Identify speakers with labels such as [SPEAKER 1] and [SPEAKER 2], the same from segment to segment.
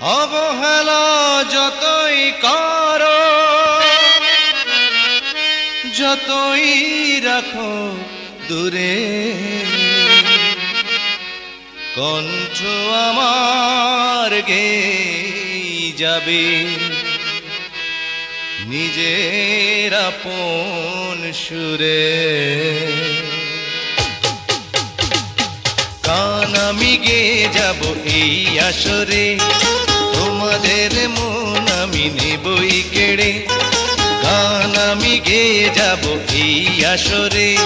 [SPEAKER 1] অবহেলা যতই কর যতই রাখো দূরে। কণ্ঠ আমার গে যাবে নিজের আপন সুরে। আমি গে যাব এই আসরে। তোমাদের মন আমি নেবই কেড়ে। গান আমি গে যাব এই আসরে।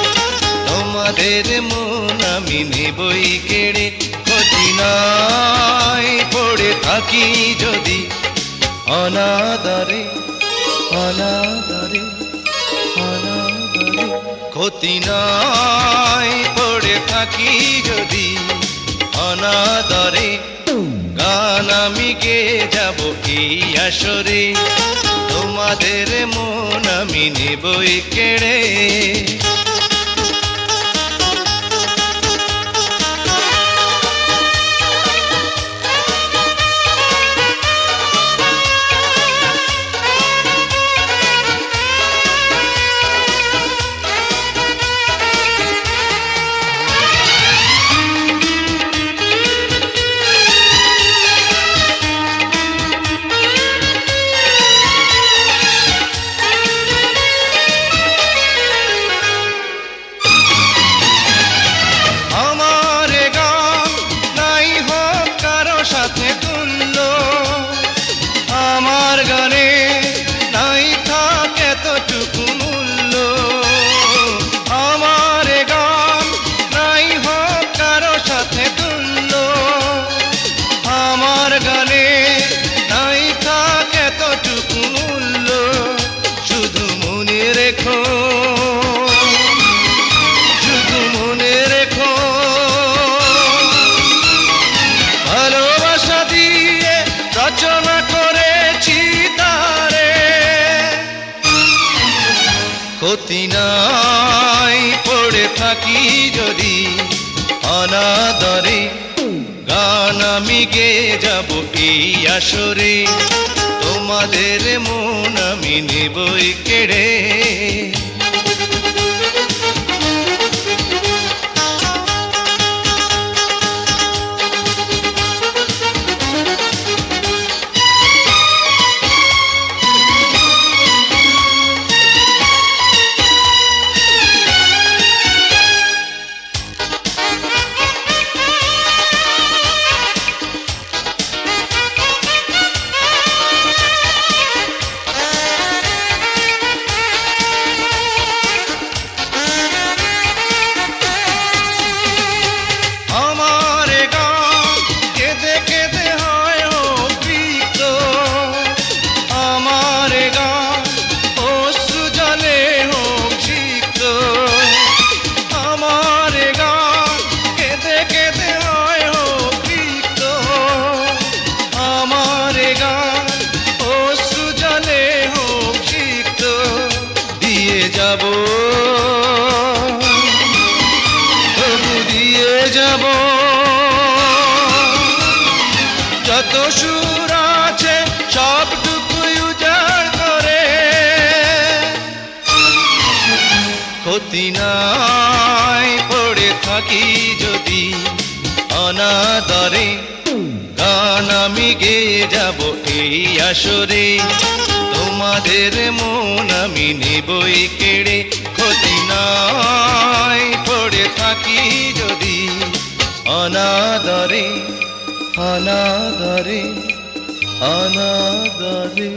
[SPEAKER 1] তোমাদের মন আমি নেবই কেড়ে। নাই পড়ে থাকি যদি অনাদরে অনাদরে অনাদরে। ক্ষতি নাই পড়ে থাকি যদি অনাদরে গান আমি কে যাব এই আসরে। তোমাদের মন আমি নেবই কেড়ে থাক এতটুকু মূল্য? আমার গান নাই হোক কারও সাথে তুল্য। আমার গানে নাই থাক এতটুকু মূল্য। শুধু মনে রেখো নাই, পড়ে থাকি যদি অনাদরে। গান আমি গে যাব এই আসরে। তোমাদের মন আমি নেবই কেড়ে। গান। অশ্রু জলে দিয়ে যাব। দিয়ে যাব। যত সুর আছে সবটুকু উজাড় করে। ক্ষতি নাই, পড়ে থাকি যদি। অনাদরে গান আমি গেয়ে যাব এই আসরে। তোমাদের মন আমি নেবই কেড়ে, ক্ষতি নাই পড়ে থাকি যদি। অনাদরে অনাদরে অনাদরে।